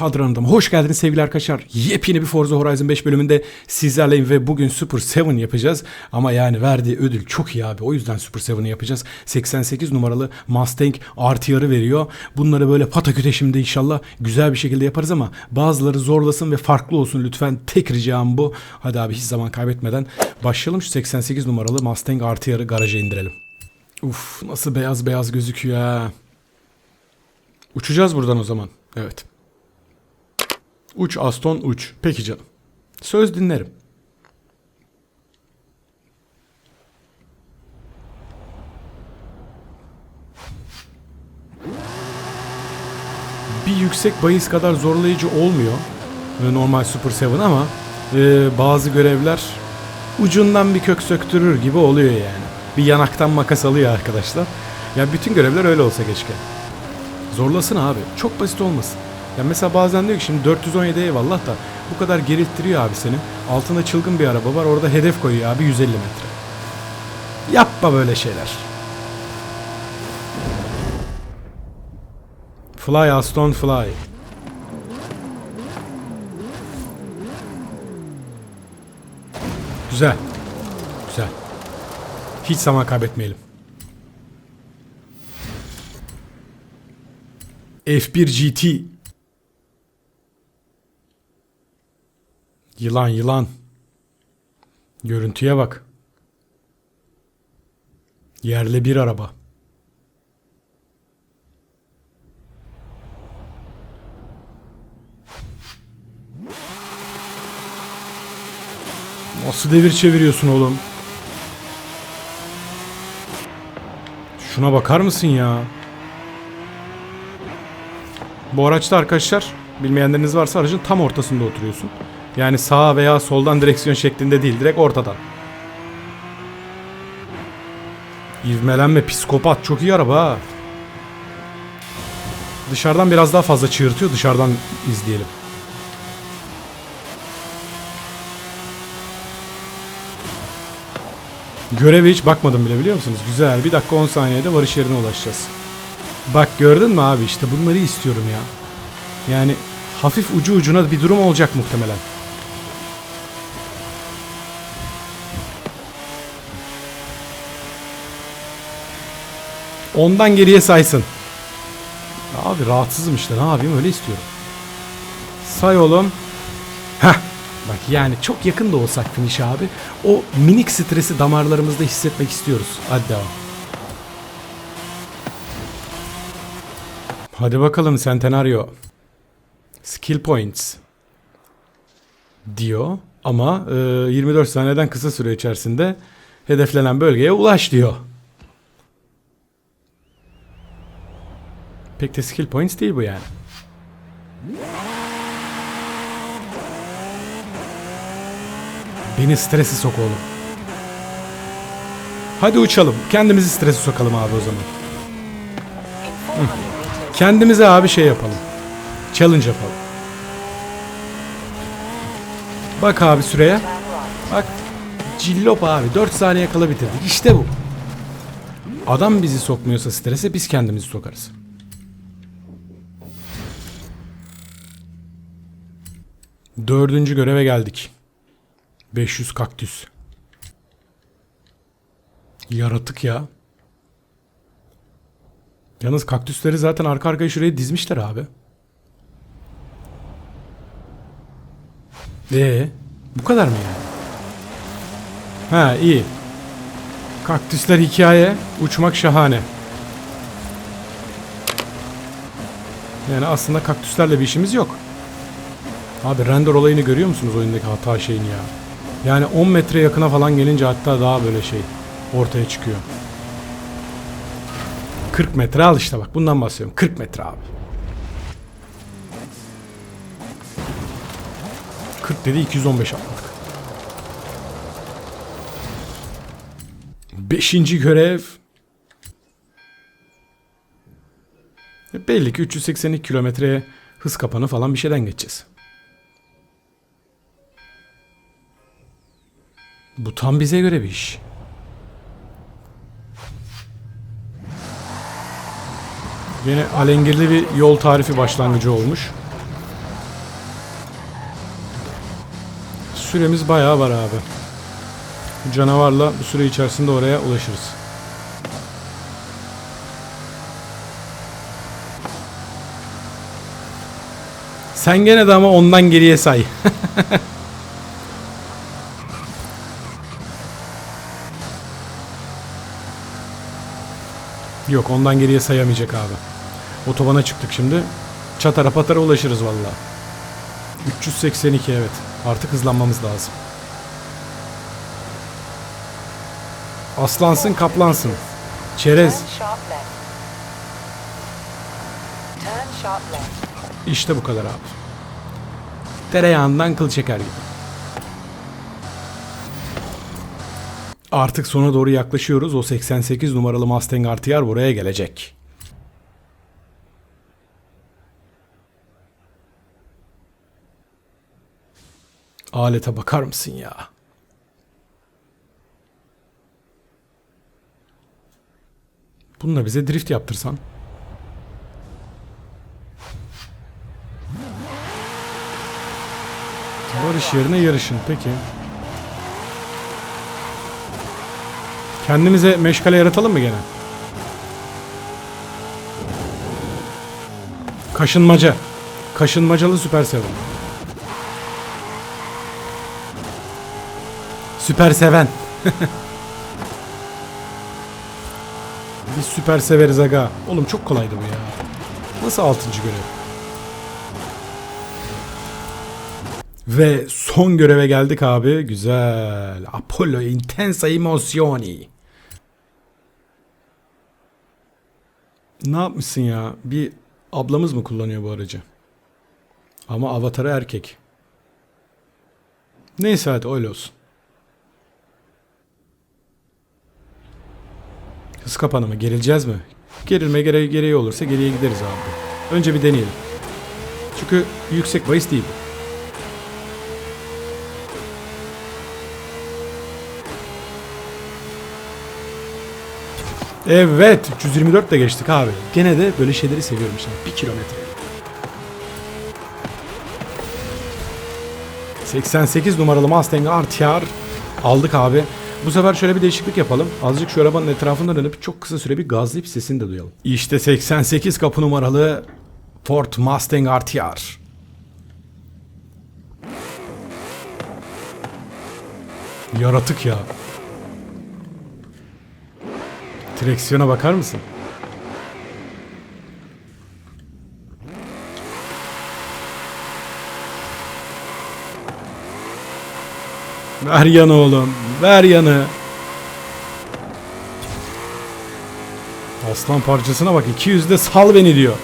Kadranıma hoş geldiniz sevgili arkadaşlar. Yepyeni bir Forza Horizon 5 bölümünde sizlerleyim ve bugün Super 7 yapacağız. Ama yani verdiği ödül çok iyi abi. O yüzden Super 7'i yapacağız. 88 numaralı Mustang RTR'ı veriyor. Bunları böyle pataküteşimde inşallah güzel bir şekilde yaparız ama bazıları zorlasın ve farklı olsun lütfen. Tek ricam bu. Hadi abi hiç zaman kaybetmeden başlayalım şu 88 numaralı Mustang RTR'ı garaja indirelim. Uf nasıl beyaz beyaz gözüküyor ha. Uçacağız buradan o zaman. Evet. Uç Aston uç. Peki canım. Söz dinlerim. Bir yüksek bahis kadar zorlayıcı olmuyor. Normal Super 7 ama e, bazı görevler ucundan bir kök söktürür gibi oluyor yani. Bir yanaktan makas alıyor arkadaşlar. Ya bütün görevler öyle olsa keşke. Zorlasın abi. Çok basit olmasın. Ya mesela bazen diyor ki şimdi 417 eyvallah da bu kadar gerilttiriyor abi seni. Altında çılgın bir araba var orada hedef koyuyor abi 150 metre. Yapma böyle şeyler. Fly Aston fly. Güzel. Güzel. Hiç zaman kaybetmeyelim. F1 GT. Yılan yılan. Görüntüye bak. Yerli bir araba. Nasıl devir çeviriyorsun oğlum? Şuna bakar mısın ya? Bu araçta arkadaşlar bilmeyenleriniz varsa aracın tam ortasında oturuyorsun. Yani sağa veya soldan direksiyon şeklinde değil direkt ortadan. İvmelenme psikopat çok iyi araba ha. Dışarıdan biraz daha fazla çığırtıyor dışarıdan izleyelim. Göreve hiç bakmadım bile biliyor musunuz? Güzel. Bir dakika 10 saniyede varış yerine ulaşacağız. Bak gördün mü abi işte bunları istiyorum ya. Yani hafif ucu ucuna bir durum olacak muhtemelen. Ondan geriye saysın. Abi rahatsızım işte ne yapayım öyle istiyorum. Say oğlum. Heh. Bak yani çok yakın da olsak finish abi. O minik stresi damarlarımızda hissetmek istiyoruz. Hadi devam. Hadi bakalım Centenario. Skill points. Diyor ama e, 24 saniyeden kısa süre içerisinde hedeflenen bölgeye ulaş diyor. Pek de skill points değil bu yani. Beni stresi sok oğlum. Hadi uçalım. Kendimizi stresi sokalım abi o zaman. Kendimize abi şey yapalım. Challenge yapalım. Bak abi süreye. Bak. Cillop abi. 4 saniye kala bitirdik. İşte bu. Adam bizi sokmuyorsa strese biz kendimizi sokarız. Dördüncü göreve geldik. 500 kaktüs. Yaratık ya. Yalnız kaktüsleri zaten arka arkaya şuraya dizmişler abi. Ee, bu kadar mı yani? Ha iyi. Kaktüsler hikaye, uçmak şahane. Yani aslında kaktüslerle bir işimiz yok. Abi render olayını görüyor musunuz oyundaki hata şeyini ya? Yani 10 metre yakına falan gelince hatta daha böyle şey ortaya çıkıyor. 40 metre al işte bak bundan bahsediyorum. 40 metre abi. 40 dedi 215 atladık. Beşinci görev. Belli ki 382 kilometreye hız kapanı falan bir şeyden geçeceğiz. Bu tam bize göre bir iş. Yine alengirli bir yol tarifi başlangıcı olmuş. Süremiz bayağı var abi. Canavarla bu süre içerisinde oraya ulaşırız. Sen gene de ama ondan geriye say. Yok ondan geriye sayamayacak abi. Otobana çıktık şimdi. Çatara patara ulaşırız vallahi. 382 evet. Artık hızlanmamız lazım. Aslansın kaplansın. Çerez. İşte bu kadar abi. Tereyağından kıl çeker gibi. Artık sona doğru yaklaşıyoruz. O 88 numaralı Mustang RTR buraya gelecek. Alete bakar mısın ya? Bununla bize drift yaptırsan. Barış yerine yarışın. Peki. Kendimize meşgale yaratalım mı gene? Kaşınmaca. Kaşınmacalı süper seven. Süper seven. Biz süper severiz aga. Oğlum çok kolaydı bu ya. Nasıl altıncı görev? Ve son göreve geldik abi. Güzel. Apollo Intensa Emozioni. Ne yapmışsın ya? Bir ablamız mı kullanıyor bu aracı? Ama avatarı erkek. Neyse hadi öyle olsun. Hız kapanı mı? Gerileceğiz mi? Gerilme gere gereği olursa geriye gideriz abi. Önce bir deneyelim. Çünkü yüksek bahis değil bu. Evet 324 de geçtik abi. Gene de böyle şeyleri seviyorum işte. Bir kilometre. 88 numaralı Mustang RTR aldık abi. Bu sefer şöyle bir değişiklik yapalım. Azıcık şu arabanın etrafında dönüp çok kısa süre bir gazlayıp sesini de duyalım. İşte 88 kapı numaralı Ford Mustang RTR. Yaratık ya. Direksiyona bakar mısın? Ver yanı oğlum. Ver yanı. Aslan parçasına bak. 200'de sal beni diyor.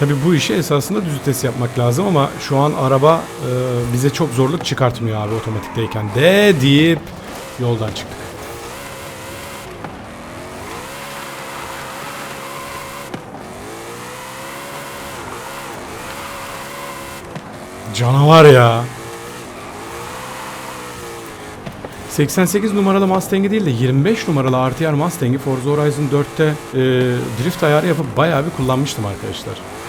Tabi bu işi esasında düz vites yapmak lazım ama şu an araba e, bize çok zorluk çıkartmıyor abi otomatikteyken de deyip yoldan çıktık. Canavar ya. 88 numaralı Mustang'i değil de 25 numaralı RTR Mustang'i Forza Horizon 4'te e, drift ayarı yapıp bayağı bir kullanmıştım arkadaşlar.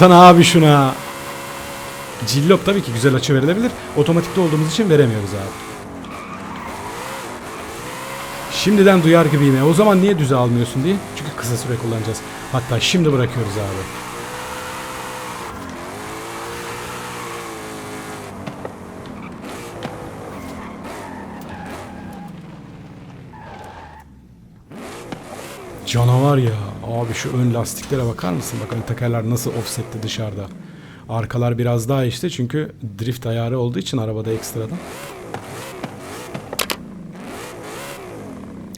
Baksana abi şuna. Cillop tabii ki güzel açı verilebilir. Otomatikte olduğumuz için veremiyoruz abi. Şimdiden duyar gibiyim. O zaman niye düze almıyorsun diye. Çünkü kısa süre kullanacağız. Hatta şimdi bırakıyoruz abi. Canavar ya. Abi şu ön lastiklere bakar mısın? Bak ön tekerler nasıl offsetti dışarıda. Arkalar biraz daha işte çünkü drift ayarı olduğu için arabada ekstradan.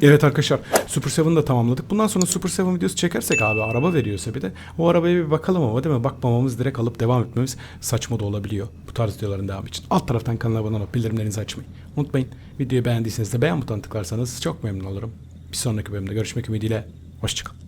Evet arkadaşlar Super 7'ı da tamamladık. Bundan sonra Super 7 videosu çekersek abi araba veriyorsa bir de o arabaya bir bakalım ama değil mi? Bakmamamız direkt alıp devam etmemiz saçma da olabiliyor. Bu tarz videoların devamı için. Alt taraftan kanala abone olup bildirimlerinizi açmayı unutmayın. Videoyu beğendiyseniz de beğen butonuna tıklarsanız çok memnun olurum. Bir sonraki bölümde görüşmek ümidiyle. Hoşçakalın.